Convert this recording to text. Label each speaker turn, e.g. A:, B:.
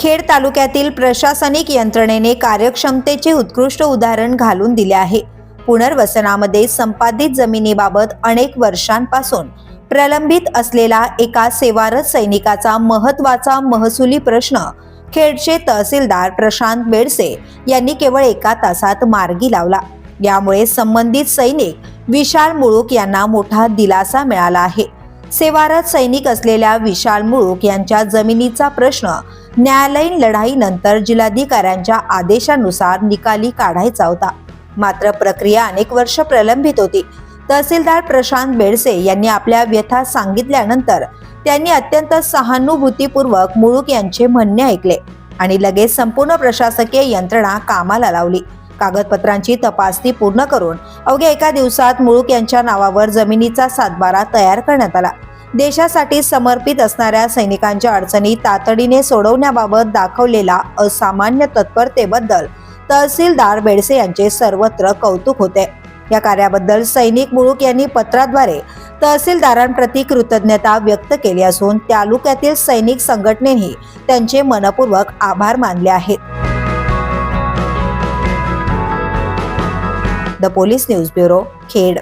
A: खेड तालुक्यातील प्रशासनिक यंत्रणेने कार्यक्षमतेचे उत्कृष्ट उदाहरण घालून दिले आहे. पुनर्वसनामध्ये संपादित जमिनीबाबत अनेक वर्षांपासून प्रलंबित असलेला एका सेवारत सैनिकाचा महत्त्वाचा महसुली प्रश्न खेडचे तहसीलदार प्रशांत बेडसे यांनी केवळ एका तासात मार्गी लावला. यामुळे संबंधित सैनिक विशाल मुळूक यांना मोठा दिलासा मिळाला आहे. सेवारत सैनिक असलेल्या विशाल मुळूक यांच्या जमिनीचा प्रश्न न्यायालयीन लढाईनंतर जिल्हाधिकाऱ्यांच्या आदेशानुसार निकाली काढायचा होता. मात्र प्रक्रिया अनेक वर्ष प्रलंबित होती. तहसीलदार प्रशांत बेडसे यांनी आपल्या व्यथा सांगितल्यानंतर त्यांनी अत्यंत सहानुभूतीपूर्वक मुळूक यांचे म्हणणे ऐकले आणि लगेच संपूर्ण प्रशासकीय यंत्रणा कामाला लावली. कागदपत्रांची तपासणी पूर्ण करून अवघ्या एका दिवसात मुळूक यांच्या नावावर जमिनीचा सातबारा तयार करण्यात आला. देशासाठी समर्पित असणाऱ्या सैनिकांच्या अडचणी तातडीने सोडवण्याबाबत दाखवलेला असामान्य तत्परतेबद्दल तहसीलदार बेडसे यांचे सर्वत्र कौतुक होते. या कार्याबद्दल सैनिक मुळूक यांनी पत्राद्वारे तहसीलदारांप्रती कृतज्ञता व्यक्त केली असून तालुक्यातील सैनिक संघटनेही त्यांचे मनपूर्वक आभार मानले आहेत. The police news bureau Khed.